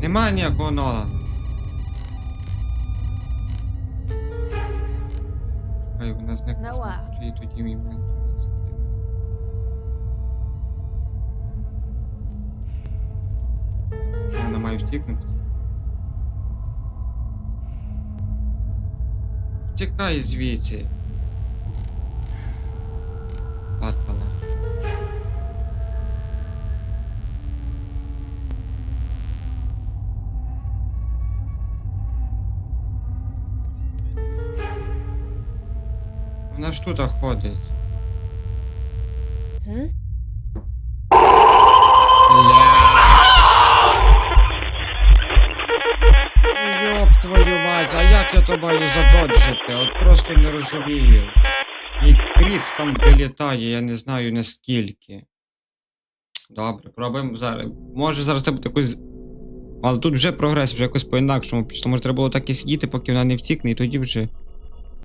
Нема ніякого Нолана. Хай вона зникне. Ну, а? Чи тоді мій момент. Вона має втікнути. Втікай звідси. Вона ж тут ходить. Hm? Йоп твою мать, а як я то маю задоджити? От просто не розумію. І кріт там вилітає, я не знаю наскільки. Добре, пробуємо зараз. Може зараз це буде якось. Але тут вже прогрес, вже якось по-інакшому. Може треба було так і сидіти, поки вона не втікне, і тоді вже